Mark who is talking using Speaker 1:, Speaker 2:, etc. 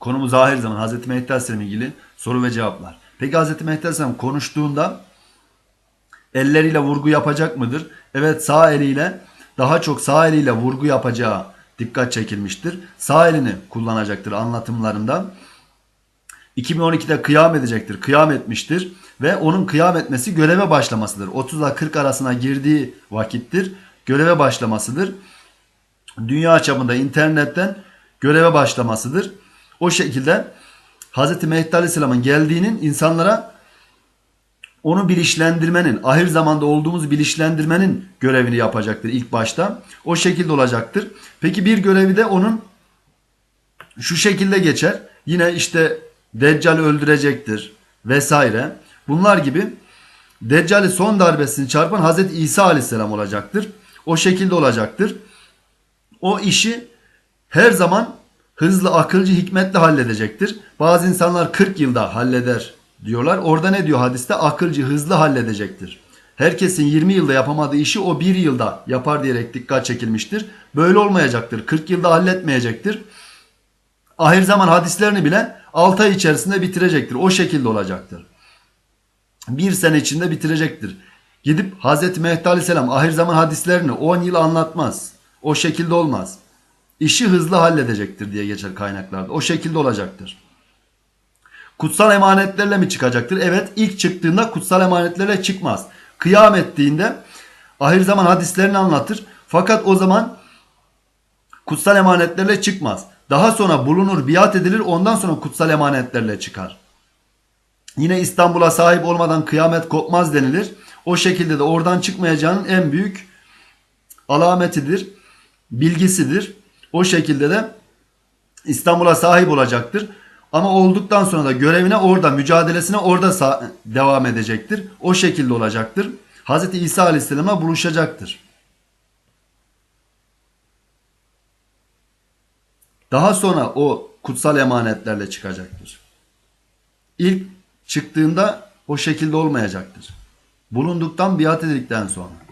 Speaker 1: Konumuz ahir zaman Hz. Mehdi Aleyhisselam ilgili soru ve cevaplar. Peki Hz. Mehdi Aleyhisselam konuştuğunda elleriyle vurgu yapacak mıdır? Evet sağ eliyle daha çok sağ eliyle vurgu yapacağı dikkat çekilmiştir. Sağ elini kullanacaktır anlatımlarında. 2012'de kıyam edecektir. Kıyam etmiştir. Ve onun kıyam etmesi göreve başlamasıdır. 30 ile 40 arasına girdiği vakittir. Göreve başlamasıdır. Dünya çapında internetten göreve başlamasıdır. O şekilde Hz. Mehdi Aleyhisselam'ın geldiğinin insanlara onu bilinçlendirmenin, ahir zamanda olduğumuzu bilinçlendirmenin görevini yapacaktır ilk başta. O şekilde olacaktır. Peki bir görevi de onun şu şekilde geçer. Yine işte Deccal'i öldürecektir vesaire. Bunlar gibi Deccal'i son darbesini çarpan Hazreti İsa Aleyhisselam olacaktır. O şekilde olacaktır. O işi her zaman hızlı, akılcı, hikmetle halledecektir. Bazı insanlar 40 yılda halleder diyorlar. Orada ne diyor hadiste? Akılcı, hızlı halledecektir. Herkesin 20 yılda yapamadığı işi o 1 yılda yapar diyerek dikkat çekilmiştir. Böyle olmayacaktır. 40 yılda halletmeyecektir. Ahir zaman hadislerini bile 6 ay içerisinde bitirecektir. O şekilde olacaktır. Bir sene içinde bitirecektir. Gidip Hz. Mehdi Aleyhisselam ahir zaman hadislerini 10 yıl anlatmaz. O şekilde olmaz. İşi hızlı halledecektir diye geçer kaynaklarda. O şekilde olacaktır. Kutsal emanetlerle mi çıkacaktır? Evet ilk çıktığında kutsal emanetlerle çıkmaz. Kıyam ettiğinde ahir zaman hadislerini anlatır. Fakat o zaman kutsal emanetlerle çıkmaz. Daha sonra bulunur, biat edilir ondan sonra kutsal emanetlerle çıkar. Yine İstanbul'a sahip olmadan kıyamet kopmaz denilir. O şekilde de oradan çıkmayacağının en büyük alametidir, bilgisidir. O şekilde de İstanbul'a sahip olacaktır. Ama olduktan sonra da görevine orada, mücadelesine orada devam edecektir. O şekilde olacaktır. Hz. İsa Aleyhisselam'a buluşacaktır. Daha sonra o kutsal emanetlerle çıkacaktır. İlk çıktığında o şekilde olmayacaktır. Bulunduktan biat edildikten sonra.